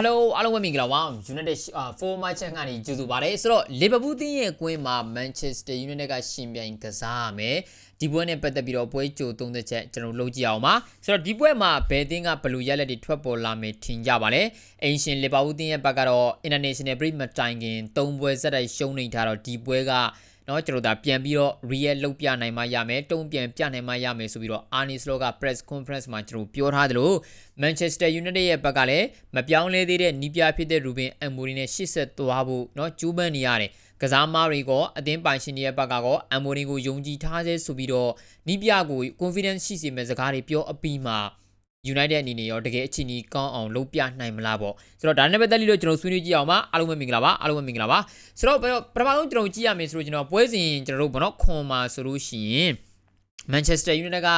Hello အားလုံးပဲမင်္ဂလာပါ United 4 match ကနေကြိုဆိုပါတယ်ဆိုတော့ Liverpool တင်းရဲ့ကွင်းမှာ Manchester United ကရှင်ပြိုင်ကစားရမယ်ဒီပွဲနဲ့ပတ်သက်ပြီးတော့ပွဲကြိုသုံးသက်ချက်ကျွန်တော်လုပ်ကြည့်အောင်ပါဆိုတော့ဒီပွဲမှာဘယ်တင်းကဘလူရက်လက်တွေထွက်ပေါ်လာမယ်ထင်ကြပါလဲအင်ရှင် Liverpool တင်းရဲ့ဘက်ကတော့ International Break မတိုင်ခင်၃ပွဲဆက်တိုက်ရှုံးနေထားတော့ဒီပွဲက เนาะကျွန်တော်ဒါပြန်ပြီးတော့ real လောက်ပြနိုင်မှရမယ်တုံ့ပြန်ပြနိုင်မှရမယ်ဆိုပြီးတော့ Arne Slot က press conference မှာကျွန်တော်ပြောထားသလို Manchester United ရဲ့ဘက်ကလည်းမပြောင်းလဲသေးတဲ့နီးပြဖြစ်တဲ့ Ruben Amorim နဲ့ရှေ့ဆက်သွားဖို့เนาะကြိုးပမ်းနေရတယ်ကစားမတွေကအသင်းပိုင်ရှင်တွေရဲ့ဘက်ကကော Amorim ကိုယုံကြည်ထားစေဆိုပြီးတော့နီးပြကို confidence ရှိစေမဲ့စကားတွေပြောအပြီးမှာ United အနေနဲ့ရောတကယ်အချင်းကြီးကောင်းအောင်လုပ်ပြနိုင်မလားပေါ့ဆိုတော့ဒါနဲ့ပတ်သက်လို့ကျွန်တော်ဆွေးနွေးကြည့်အောင်ပါအားလုံးပဲမင်္ဂလာပါအားလုံးပဲမင်္ဂလာပါဆိုတော့ပထမဆုံးကျွန်တော်ကြည့်ရမယ်ဆိုတော့ကျွန်တော်ပွဲစဉ်ကျွန်တော်တို့ဘောနော်ခွန်မှာဆိုလို့ရှိရင် Manchester United က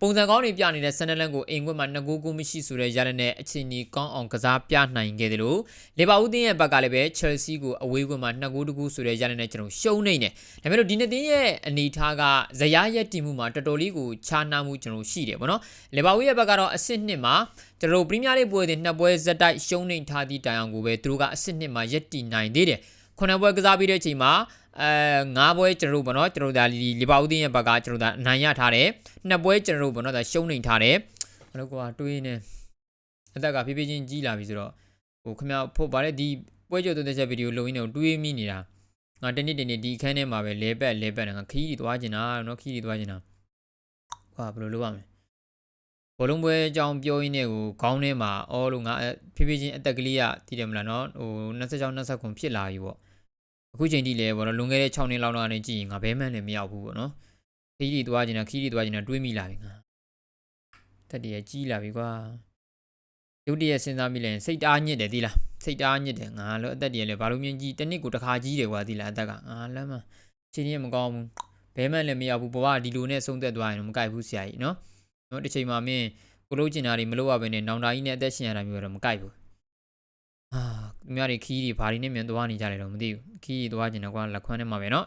ပုံစံကောင်းတွေပြနေတဲ့ Sunderland ကိုအိမ်ခွင့်မှာ2ဂိုးကိုမရှိဆိုတဲ့ရတဲ့နဲ့အချိန်ကြီးကောင်းအောင်ကစားပြနိုင်ခဲ့တယ်လို့လီဗာပူးတင်းရဲ့ဘက်ကလည်းပဲ Chelsea ကိုအဝေးခွင့်မှာ2ဂိုးတကူဆိုတဲ့ရတဲ့နဲ့ကျွန်တော်ရှုံးနေတယ်ဒါပေမဲ့လို့ဒီနှစ်တင်းရဲ့အနေထားကဇယားရက်တီမှုမှာတော်တော်လေးကိုခြားနားမှုကျွန်တော်ရှိတယ်ပေါ့နော်လီဗာပူးရဲ့ဘက်ကတော့အဆင့်နှစ်မှာကျွန်တော်ပရီးမီးယားလိပွဲတွေနှစ်ပွဲဇက်တိုက်ရှုံးနေထားသည့်တိုင်အောင်ကိုပဲသူတို့ကအဆင့်နှစ်မှာရက်တီနိုင်သေးတယ်ခုနှစ်ပွဲကစားပြီးတဲ့အချိန်မှာ အဲ၅ပွဲကျွန်တော်တို့ဗောနော်ကျွန်တော်တို့ဒါလီဗာပူးတင်းရဲ့ဘက်ကကျွန်တော်တို့ဒါအနိုင်ရထားတယ်နှစ်ပွဲကျွန်တော်တို့ဗောနော်ဒါရှုံးနေထားတယ်ဘယ်လိုကွာတွေးနေအသက်ကဖြည်းဖြည်းချင်းကြီးလာပြီဆိုတော့ဟိုခမဖို့ဗါလေဒီပွဲကြိုတဲ့ချက်ဗီဒီယိုလုံရင်းတော့တွေးမိနေတာငါတနေ့တနေ့ဒီခန်းထဲမှာပဲလဲပက်လဲပက်နေငါခီးတွေသွားကျင်တာနော်ခီးတွေသွားကျင်တာဟာဘယ်လိုလုပ်ရမလဲဘောလုံးပွဲအကြောင်းပြောရင်းနဲ့ကိုခေါင်းထဲမှာအော်လို့ငါဖြည်းဖြည်းချင်းအသက်ကလေးကတည်တယ်မလားနော်ဟို26 29ဖြစ်လာပြီပေါ့ အခုချိန်ထိလည်းဘောနော်လွန်ခဲ့တဲ့6နှစ်လောက်လောက်နေကြည့်ရင်ငါဘဲမှန်းလည်းမရောက်ဘူးပေါ့နော်ခီးတွေသွားကျင်တာခီးတွေသွားကျင်တာတွေးမိလာပြီငါတက်တည်းကြီးလာပြီကွာရုတ်တရက်စဉ်းစားမိလဲစိတ်အားညစ်တယ်ဒီလားစိတ်အားညစ်တယ်ငါလို့အသက်တည်းလည်းဘာလို့မြင်ကြီးတနစ်ကိုတစ်ခါကြီးတယ်ကွာဒီလားအသက်ကငါလမ်းမချိန်ကြီးမကောင်းဘူးဘဲမှန်းလည်းမရောက်ဘူးဘဝဒီလိုနဲ့ဆုံးသက်သွားရင်တော့မကြိုက်ဘူးဆရာကြီးနော်နော်တစ်ချိန်မှာမင်းကိုလို့ကျင်တာတွေမလုပ်ရဘဲနဲ့နောင်တာကြီးနဲ့အသက်ရှင်ရတာမျိုးတော့မကြိုက်ဘူးအာ သူများတွေခီးတွေဘာတွေနဲ့မြန်သွားနေကြတယ်တော့မသိဘူးခီးတွေသွားကျင်တော့ကွာလက်ခွန်းထဲမှာပဲနော်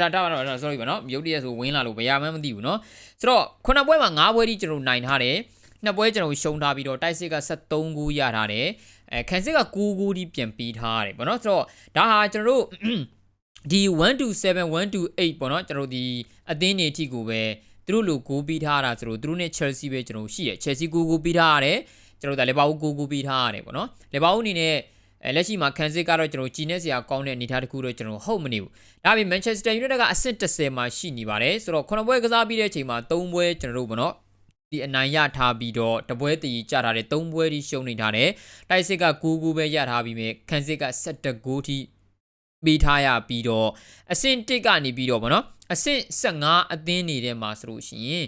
ဒါတော့တော့ sorry ပါနော်ရုတ်တရက်ဆိုဝင်းလာလို့ဘယ်ရမှန်းမသိဘူးနော်ဆိုတော့ခုနှစ်ပွဲမှာ၅ပွဲထိကျွန်တော်နိုင်ထားတယ်နှစ်ပွဲကျွန်တော်ရှုံးထားပြီးတော့တိုက်စစ်က73ဂိုးရထားတယ်အဲခန်စစ်က9ဂိုးထိပြန်ပြီးထားရတယ်ပေါ့နော်ဆိုတော့ဒါဟာကျွန်တော်တို့ဒီ127 128ပေါ့နော်ကျွန်တော်တို့ဒီအသင်းတွေအထိကိုပဲသူတို့လိုဂိုးပြီးထားတာဆိုတော့သူတို့နဲ့ Chelsea ပဲကျွန်တော်ရှိတယ် Chelsea ကိုဂိုးပြီးထားရတယ်ကျွန်တော်တို့ဒါလေဘာဦးကိုဂိုးပြီးထားရတယ်ပေါ့နော်လေဘာဦးအနေနဲ့ အဲလက်ရှိမှာခန်စစ်ကတော့ကျွန်တော်ကြည်နေစရာကောင်းတဲ့အနေအထားတစ်ခုတော့ကျွန်တော်ဟုတ်မနေဘူးဒါပေမဲ့ Manchester United ကအဆင့်30မှာရှိနေပါတယ်ဆိုတော့ခုနပွဲကစားပြီးတဲ့အချိန်မှာ3ပွဲကျွန်တော်တို့ပေါ့နော်ဒီအနိုင်ရထားပြီးတော့တပွဲတည်ကြထားတဲ့၃ပွဲထိရှုံးနေထားတယ်တိုက်စစ်က9ဂိုးပဲရထားပြီးမြဲခန်စစ်က17ဂိုးထိပေးထားရပြီးတော့အဆင့်1ကနေပြီးတော့ဗောနော်အဆင့်15အသင်းနေတဲ့မှာဆိုလို့ရှိရင်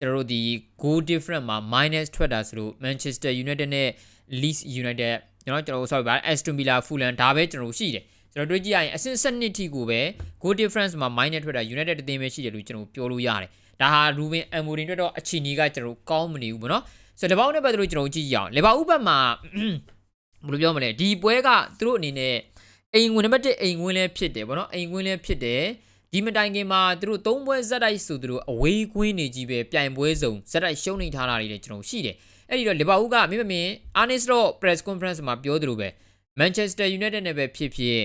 ကျွန်တော်တို့ဒီ goal difference မှာ minus ထွက်တာဆိုလို့ Manchester United နဲ့ Leeds United ကျွန်တော်ကျွန်တော်ဆောက်ပါ Aston Villa Fulham ဒါပဲကျွန်တော်ရှိတယ်ကျွန်တော်တွေ့ကြည့်ရရင်အဆင့်7ထိကိုပဲ goal difference မှာ minus ထွက်တာ United အသင်းပဲရှိတယ်လို့ကျွန်တော်ပြောလို့ရတယ်ဒါဟာရူဘင်အမ်မိုရင်အတွက်တော့အချီနီကကျွန်တော်ကောင်းမနေဘူးဗောနော်ဆိုတော့ဒီဘောင်းနဲ့ပတ်သက်လို့ကျွန်တော်ကြည့်ရအောင်လေဘာဥပတ်မှာဘယ်လိုပြောမလဲဒီပွဲကသူတို့အနေနဲ့အိမ်ဝင်နံပါတ်1အိမ်ဝင်လည်းဖြစ်တယ်ဗောနော်အိမ်ဝင်လည်းဖြစ်တယ်ဒီမတိုင်ခင်မှာသူတို့သုံးပွဲဇက်တိုက်ဆိုသူတို့အဝေးကွင်းနေကြီးပဲပြိုင်ပွဲစုံဇက်တိုက်ရှုံးနေထားတာတွေလည်းကျွန်တော်ရှိတယ် အဲ့ဒီတော့လီဗာပူးကမင်းမမင်းအာနစ်တော့ press conference မှာပြောသလိုပဲ Manchester United နဲ့ပဲဖြစ်ဖြစ်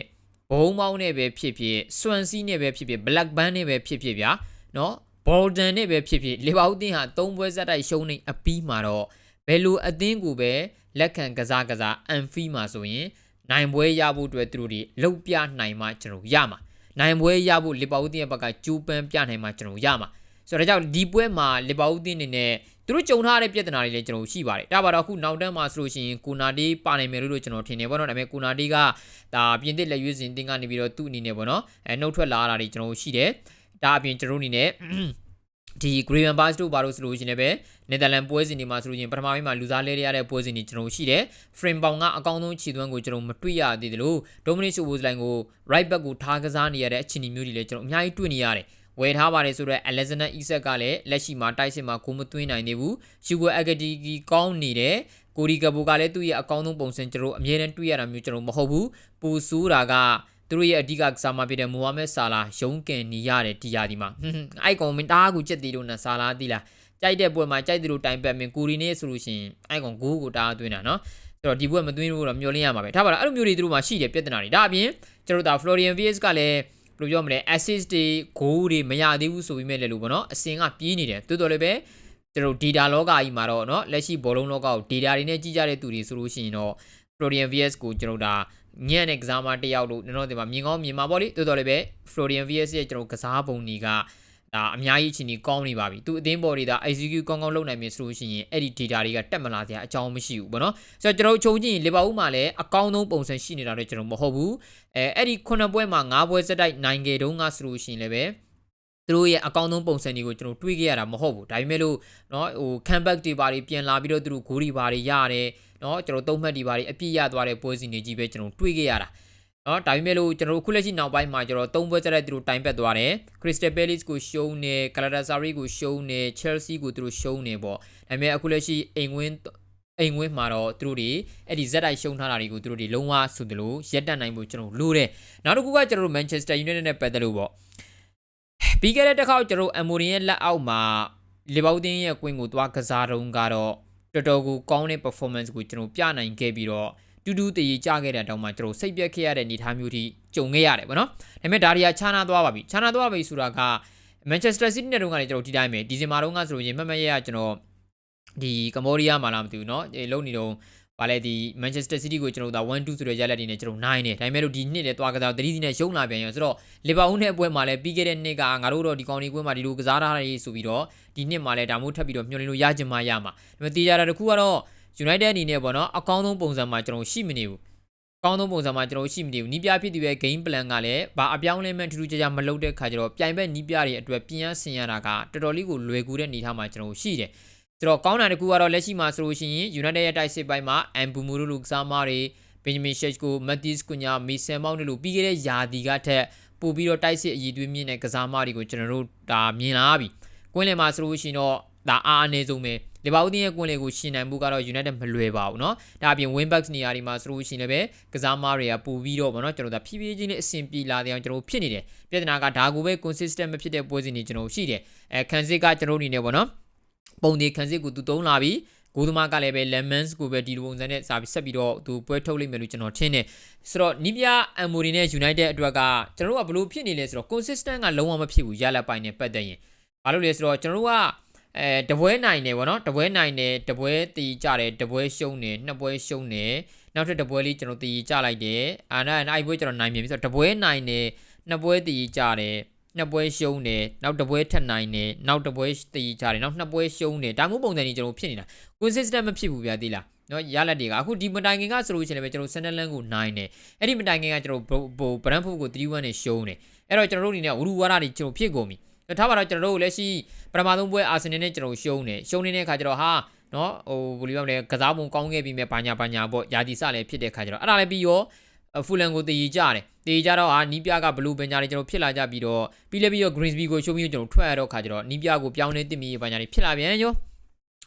ဘုံမောင်းနဲ့ပဲဖြစ်ဖြစ် Swansea နဲ့ပဲဖြစ်ဖြစ် Blackburn နဲ့ပဲဖြစ်ဖြစ်ဗျာနော် Bolton နဲ့ပဲဖြစ်ဖြစ်လီဗာပူးတင်းဟာ၃ပွဲဇက်တိုက်ရှုံးနေအပြီးမှာတော့ဘယ်လိုအသင်းကိုပဲလက်ခံကစားကစားအန်ဖီမှာဆိုရင်နိုင်ပွဲရဖို့အတွက်သူတို့တွေလှုပ်ပြနိုင်မှကျွန်တော်ရမှာနိုင်ပွဲရဖို့လီဗာပူးတင်းရဲ့ဘက်ကကျူးပန်းပြနိုင်မှကျွန်တော်ရမှာဆိုတော့ဒါကြောင့်ဒီပွဲမှာလီဗာပူးတင်းအနေနဲ့ သူတို့ကြုံထားတဲ့ပြဿနာတွေလည်းကျွန်တော်ရှိပါတယ်ဒါပါတော့အခုနောက်တန်းမှာဆိုလို့ရှိရင်ကိုနာဒီပါနိုင်မယ်လို့ကျွန်တော်ထင်တယ်ပေါ့နော်ဒါပေမဲ့ကိုနာဒီကဒါပြင်သစ်လက်ရွေးစင်တင်းကနေပြီးတော့သူ့အနေနဲ့ပေါ့နော်အဲနှုတ်ထွက်လာတာတွေကျွန်တော်ရှိတယ်ဒါအပြင်ကျွန်တော်အနေနဲ့ဒီ Graham Bass တို့ဘာလို့ဆိုလို့ရှိနေပဲနယ်သာလန်ပွဲစဉ်တွေမှာဆိုလို့ရှိရင်ပထမပိုင်းမှာလူစားလဲရတဲ့ပွဲစဉ်တွေကျွန်တော်ရှိတယ် frame ပေါင်ကအကောင်းဆုံးခြေသွမ်းကိုကျွန်တော်မတွေ့ရသေးတယ်လို့ Dominic Szoboszlai ကို right back ကိုထားကစားနေရတဲ့အခြေအနေမျိုးတွေလည်းကျွန်တော်အများကြီးတွေ့နေရတယ် ဝယ်ထားပါတယ်ဆိုတော့ Alexander Isak ကလည်းလက်ရှိမှာတိုက်စစ်မှာကိုမသွင်းနိုင်သေးဘူး။ Hugo Ekitike ကောင်းနေတယ်။ကိုရီကဘူကလည်းသူ့ရဲ့အကောင်းဆုံးပုံစံကျွန်တော်အမြဲတမ်းတွေ့ရတာမျိုးကျွန်တော်မဟုတ်ဘူး။ပူဆူးတာကသူတို့ရဲ့အဓိကကစားမဖြစ်တဲ့မိုဟာမက်ဆာလာရုံးကန်နေရတဲ့ဒီယာဒီမှာအဲ့ကောင်မင်းတားကူချက်တီလို့နဲ့ဆာလာတီလားကြိုက်တဲ့ပွဲမှာကြိုက်တယ်လို့တိုင်ပတ်မင်းကိုရီနဲ့ဆိုလို့ရှိရင်အဲ့ကောင်ဂိုးကိုတားသွင်းတာနော်ဆိုတော့ဒီဘက်မသွင်းလို့တော့မျောလင်းရမှာပဲဒါပါလားအဲ့လိုမျိုးတွေသူတို့မှာရှိတယ်ပြဿနာတွေဒါအပြင်ကျွန်တော်တို့ဒါ Florian Vs ကလည်း ဘယ်လိုပြောမလဲ assist တွေ goal တွေမရသေးဘူးဆိုပြီးမဲ့လည်းလို့ပေါ့နော်အစင်ကပြေးနေတယ်တိုးတော်လည်းပဲကျွန်တော် data လောကကြီးမှာတော့เนาะလက်ရှိဘောလုံးလောကကို data တွေနဲ့ကြီးကြတဲ့သူတွေဆိုလို့ရှိရင်တော့ Florian Vs ကိုကျွန်တော်ဒါညံ့တဲ့ကစားမတစ်ယောက်လို့ကျွန်တော်ဒီမှာမြင်ကောင်းမြင်မှာပေါ့လေတိုးတော်လည်းပဲ Florian Vs ရဲ့ကျွန်တော်ကစားပုံတွေက ဒါအများကြီးအချိန်ကြီးကောင်းနေပါပြီသူအသင်းပေါ်တွေဒါ execute ကောင်းကောင်းလုပ်နိုင်ပြီဆိုလို့ရှိရင်အဲ့ဒီ data တွေကတက်မလာစရာအကြောင်းမရှိဘူးဗောနော်ဆိုတော့ကျွန်တော်ချုပ်ကြည့်ရင်လီဗာပူးမှာလည်းအကောင်းဆုံးပုံစံရှိနေတာတော့ကျွန်တော်မဟုတ်ဘူးအဲအဲ့ဒီခုနှစ်ပွဲမှာ၅ပွဲစက်တိုက်နိုင်ခဲ့တုန်းကဆိုလို့ရှိရင်လည်းပဲသူတို့ရဲ့အကောင်းဆုံးပုံစံတွေကိုကျွန်တော်တွေးခဲ့ရတာမဟုတ်ဘူးဒါပေမဲ့လို့เนาะဟို comeback တွေပါတွေပြန်လာပြီးတော့သူတို့ဂိုးတွေပါတွေရတယ်เนาะကျွန်တော်သုံးမှတ်တွေပါတွေအပြည့်ရသွားတဲ့ပွဲစဉ်တွေကြီးပဲကျွန်တော်တွေးခဲ့ရတာ နော်ဒါပေမဲ့လို့ကျွန်တော်တို့ခုလက်ရှိနောက်ပိုင်းမှာကျွန်တော်သုံးပွဲကြတဲ့သူတို့တိုင်ပတ်သွားတယ် Crystal Palace ကိုရှုံးတယ် Galatasaray ကိုရှုံးတယ် Chelsea ကိုသူတို့ရှုံးနေပေါ့ဒါပေမဲ့အခုလက်ရှိအိမ်ဝင်းအိမ်ဝင်းမှာတော့သူတို့တွေအဲ့ဒီဇက်တိုက်ရှုံးထားတာတွေကိုသူတို့တွေလုံးဝဆိုတယ်လို့ရက်တက်နိုင်ဖို့ကျွန်တော်လိုတယ်နောက်တစ်ခုကကျွန်တော်တို့ Manchester United နဲ့ပတ်သက်လို့ပေါ့ပြီးခဲ့တဲ့တစ်ခေါက်ကျွန်တော် Amorim ရဲ့လက်အောက်မှာလီဗာပူးတင်းရဲ့ကွင်းကိုသွားကစားတုန်းကတော့တော်တော်ကိုကောင်းတဲ့ performance ကိုကျွန်တော်ပြနိုင်ခဲ့ပြီးတော့ တူတူတည်ကြခဲ့တဲ့အတောင်မှကျွန်တော်စိတ်ပြက်ခဲ့ရတဲ့အနေအထားမျိုးထိကြုံခဲ့ရတယ်ဗောနော်ဒါပေမဲ့ဒါတွေကခြားနာသွားပါပြီခြားနာသွားပါပြီဆိုတာက Manchester City နဲ့တုန်းကလည်းကျွန်တော်ဒီတိုင်းပဲဒီဇင်ဘာတုန်းကဆိုရင်မှတ်မှတ်ရရကျွန်တော်ဒီကမ္ဘောဒီးယားမှာလားမသိဘူးเนาะလုံနေတော့ဗာလဲဒီ Manchester City ကိုကျွန်တော်တို့1-2ဆိုတဲ့ရလက်တွေနဲ့ကျွန်တော်နိုင်တယ်ဒါပေမဲ့လို့ဒီနှစ်လည်းသွားကစားသတိစီနဲ့ရှုံးလာပြန်ရောဆိုတော့လီဗာပူးနဲ့အပွဲမှာလည်းပြီးခဲ့တဲ့နှစ်ကငါတို့တော့ဒီကောင်ဒီကွင်းမှာဒီလိုကစားထားတယ်ဆိုပြီးတော့ဒီနှစ်မှာလည်းဒါမျိုးထပ်ပြီးတော့မျှော်လင့်လို့ရချင်မှရမှာဒါပေမဲ့တေးကြတာတခုကတော့ United အနေနဲ့ပေါ့နော်အကောင်းဆုံးပုံစံမှာကျွန်တော်ရှိမနေဘူးကောင်းဆုံးပုံစံမှာကျွန်တော်ရှိမနေဘူးနီးပြဖြစ်တဲ့ game plan ကလည်းဘာအပြောင်းလဲမှထူးထူးခြားခြားမလုပ်တဲ့ခါကျတော့ပြိုင်ဘက်နီးပြတွေအတွက်ပြင်ရဆင်ရတာကတော်တော်လေးကိုလွယ်ကူတဲ့အနေအထားမှာကျွန်တော်ရှိတယ်ဆိုတော့ကောင်းတာတစ်ခုကတော့လက်ရှိမှာဆိုလို့ရှိရင် United ရဲ့တိုက်စစ်ပိုင်းမှာ Ambumu တို့လူကစားမတွေ Benjamin Sheshko, Matis Cunha, Mason Mount တို့လူပြီးခဲ့တဲ့ယာဒီကထက်ပို့ပြီးတော့တိုက်စစ်အည်သွေးမြင့်တဲ့ကစားမတွေကိုကျွန်တော်တို့ဒါမြင်လာပြီ။ကွင်းလယ်မှာဆိုလို့ရှိရင်တော့ဒါအားအနည်းဆုံးပဲ လီဗာပူးတင်းရဲ့ကွင်းလေကိုရှင်နိုင်မှုကတော့ United မလွယ်ပါဘူးเนาะဒါအပြင် Winbacks နေရာဒီမှာဆိုလို့ရှိရင်လည်းပဲကစားမားတွေကပူပြီးတော့ဗောနော်ကျွန်တော်တို့ဖြည်းဖြည်းချင်းလေးအဆင်ပြေလာတဲ့အောင်ကျွန်တော်ဖြစ်နေတယ်ပြဿနာကဒါကိုပဲ consistent မဖြစ်တဲ့ပွဲစဉ်တွေကျွန်တော်ရှိတယ်အဲခန်းစစ်ကကျွန်တော်နေနေဗောနော်ပုံဒီခန်းစစ်ကိုသူသုံးလာပြီးကိုသမားကလည်းပဲ lemons ကိုပဲဒီလိုပုံစံနဲ့စာပြီးဆက်ပြီးတော့သူပွဲထုတ်လိမ့်မယ်လို့ကျွန်တော်ထင်တယ်ဆိုတော့နီးပြအမ်မိုရီနဲ့ United အတွက်ကကျွန်တော်တို့ကဘလို့ဖြစ်နေလဲဆိုတော့ consistent ကလုံးဝမဖြစ်ဘူးရလက်ပိုင်းနဲ့ပတ်သက်ရင်ဘာလို့လဲဆိုတော့ကျွန်တော်တို့က အဲတပွဲနိုင်တယ်ဗောနော်တပွဲနိုင်တယ်တပွဲတီကြတယ်တပွဲရှုံးတယ်နှစ်ပွဲရှုံးတယ်နောက်ထပ်တပွဲလေးကျွန်တော်တီကြလိုက်တယ်အာနာအဲ့ပွဲကျွန်တော်နိုင်ပြီဆိုတော့တပွဲနိုင်တယ်နှစ်ပွဲတီကြတယ်နှစ်ပွဲရှုံးတယ်နောက်တစ်ပွဲထပ်နိုင်တယ်နောက်တစ်ပွဲတီကြတယ်နောက်နှစ်ပွဲရှုံးတယ်ဒါမှမဟုတ်ပုံစံကြီးကျွန်တော်ဖြစ်နေတာ consistent မဖြစ်ဘူးဗျာသိလားနော်ရလက်တွေကအခုဒီမတိုင်ခင်ကဆိုလို့ရှိရင်လည်းကျွန်တော်ဆန်နလန်ကိုနိုင်တယ်အဲ့ဒီမတိုင်ခင်ကကျွန်တော်ဘိုဘရန်ဖို့ကို3-1နဲ့ရှုံးတယ်အဲ့တော့ကျွန်တော်တို့အနေနဲ့ဝူရူဝါဒတွေကျွန်တော်ဖြစ်ကုန်ပြီ ထားပါတော့ကျွန်တော်တို့လက်ရှိပထမဆုံးပွဲအာဆင်နယ်နဲ့ကျွန်တော်ရှုံးတယ်ရှုံးနေတဲ့အခါကျတော့ဟာနော်ဟိုဘယ်လိုပြောမလဲကစားပုံကောင်းခဲ့ပြီးမြဲဘာညာဘာညာပေါ့ယာတီစလည်းဖြစ်တဲ့အခါကျတော့အဲ့ဒါလည်းပြီးရောဖူလန်ကိုတည်ကြတယ်တည်ကြတော့ဟာနီးပြကဘလူးပညာတွေကျွန်တော်ဖြစ်လာကြပြီးတော့ပြီးလည်းပြီးရော Greensby ကိုရှုံးပြီးကျွန်တော်ထွက်ရတော့ခါကျတော့နီးပြကိုပြောင်းလဲတင်ပြီးပညာတွေဖြစ်လာပြန်ရော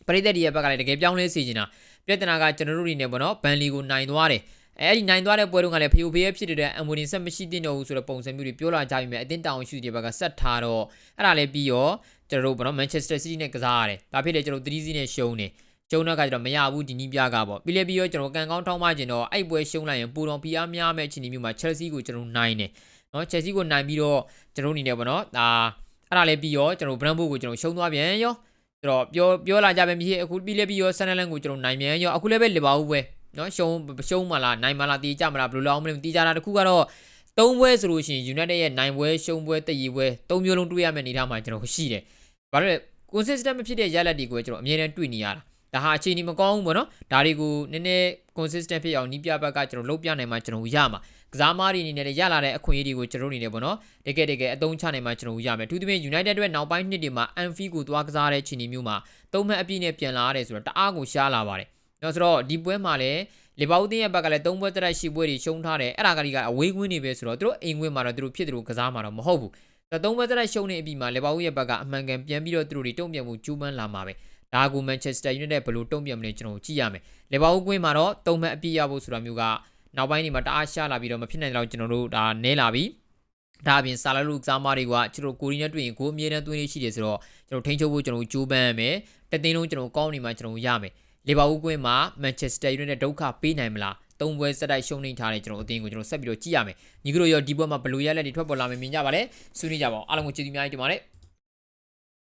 ပရိသတ်တွေရဲ့ဘက်ကလည်းတကယ်ပြောင်းလဲစေချင်တာပြဿနာကကျွန်တော်တို့တွေနေပေါ့နော်ဘန်လီကိုနိုင်သွားတယ် အဲ့ဒီနိုင်သွားတဲ့ပွဲတုန်းကလည်းဖီယိုဖေးဖြစ်တဲ့အမ်မိုနီဆက်မရှိသင့်တော့ဘူးဆိုတဲ့ပုံစံမျိုးတွေပြောလာကြပြီမြဲအတင်းတောင်ရှူတွေဘက်ကဆက်ထားတော့အဲ့ဒါလည်းပြီးရောကျွန်တော်တို့ဘောနော်မန်ချက်စတာစီးတီးနဲ့ကစားရတယ်ဒါဖြစ်လေကျွန်တော်3စီးနဲ့ရှုံးတယ်ကျုံတော့ကကျတော့မရဘူးဒီနီးပြကပေါ့ပြီးလေပြီးရောကျွန်တော်ကန်ကောင်းထောင်းမှကျင်တော့အဲ့ပွဲရှုံးလိုက်ရင်ပူတော်ဖီအားများမဲ့အချိန်မျိုးမှာ Chelsea ကိုကျွန်တော်နိုင်တယ်နော် Chelsea ကိုနိုင်ပြီးတော့ကျွန်တော်အနေနဲ့ပေါ့နော်ဒါအဲ့ဒါလည်းပြီးရောကျွန်တော် Brentford ကိုကျွန်တော်ရှုံးသွားပြန်ရောကျွန်တော်ပြောပြောလာကြပဲမြည်အခုပြီးလေပြီးရော Sunderland ကိုကျွန်တော်နိုင်မြန်ရောအခုလည်းပဲလီဗာပူးပဲ နော်ရှုံးရှုံးမလားနိုင်မလားတီးကြမလားဘယ်လိုလဲအောင်မလဲတီးကြတာတခုကတော့သုံးပွဲဆိုလို့ရှိရင် United ရဲ့နိုင်ပွဲရှုံးပွဲတည်ပွဲသုံးမျိုးလုံးတွေ့ရမယ့်အနေအထားမှာကျွန်တော်ရှိတယ်။ဘာလို့လဲ consistent မဖြစ်တဲ့ရလဒ်တွေကိုကျွန်တော်အမြဲတမ်းတွေ့နေရတာ။ဒါဟာအခြေအနေမကောင်းဘူးပေါ့နော်။ဒါတွေကိုနည်းနည်း consistent ဖြစ်အောင်နီးပြဘက်ကကျွန်တော်လုပ်ပြနိုင်မှကျွန်တော်ရမှာ။ကစားမားတွေအနေနဲ့ရလာတဲ့အခွင့်အရေးတွေကိုကျွန်တော်နေနေပေါ့နော်။တကယ်တကယ်အသုံးချနိုင်မှကျွန်တော်ရမယ်။အထူးသဖြင့် United အတွက်နောက်ပိုင်းနှစ်တွေမှာ Anfield ကိုသွားကစားတဲ့ခြေအနေမျိုးမှာသုံးမှတ်အပြည့်နဲ့ပြန်လာရတယ်ဆိုတော့တအားကိုရှားလာပါတယ်။ ဒါဆိုတော့ဒီပွဲမှာလည်းလီဗာပူးတင်းရဲ့ဘက်ကလည်း၃ပွဲတက်ရှိပွဲတွေရှုံးထားတယ်အဲ့ဒါကလေးကအဝေးကွင်းနေပဲဆိုတော့သူတို့အိမ်ကွင်းမှာတော့သူတို့ဖြစ်တယ်လို့ကစားမှာတော့မဟုတ်ဘူးဒါ၃ပွဲတက်ရှုံးနေအပြီးမှာလီဗာပူးရဲ့ဘက်ကအမှန်ကန်ပြန်ပြီးတော့သူတို့တွေတုံ့ပြန်မှုကျူးပန်းလာမှာပဲဒါကူမန်ချက်စတာယူနိုက်တက်ဘယ်လိုတုံ့ပြန်မလဲကျွန်တော်ကြည့်ရမယ်လီဗာပူးကွင်းမှာတော့၃မှတ်အပြည့်ရဖို့ဆိုတာမျိုးကနောက်ပိုင်းဒီမှာတအားရှားလာပြီးတော့မဖြစ်နိုင်တော့ကျွန်တော်တို့ဒါနဲလာပြီဒါအပြင်ဆာလာလူကစားမတွေကကျွန်တော်ကိုရီးယားတွေ့ရင်ကိုအမြဲတမ်းသွင်းနေရှိတယ်ဆိုတော့ကျွန်တော်ထိန်းချုပ်ဖို့ကျွန်တော်ကြိုးပမ်းရမယ်တသိန်းလုံးကျွန်တော်ကောင်းနေမှကျွန်တော်ရမယ် လီဗာပူးကွင်းမှာမန်ချက်စတာယူနိုက်တက်ဒုက္ခပေးနိုင်မလားသုံးပွဲဆက်တိုက်ရှုံးနေထားတဲ့ကျွန်တော်အသင်းကိုကျွန်တော်ဆက်ပြီးတော့ကြည့်ရမယ်ညီကတို့ရောဒီပွဲမှာဘယ်လိုရလက်တွေထွက်ပေါ်လာမယ်မြင်ကြပါလဲဆွေးနွေးကြပါဦးအားလုံးကိုကျေးဇူးအများကြီးတင်ပါတယ်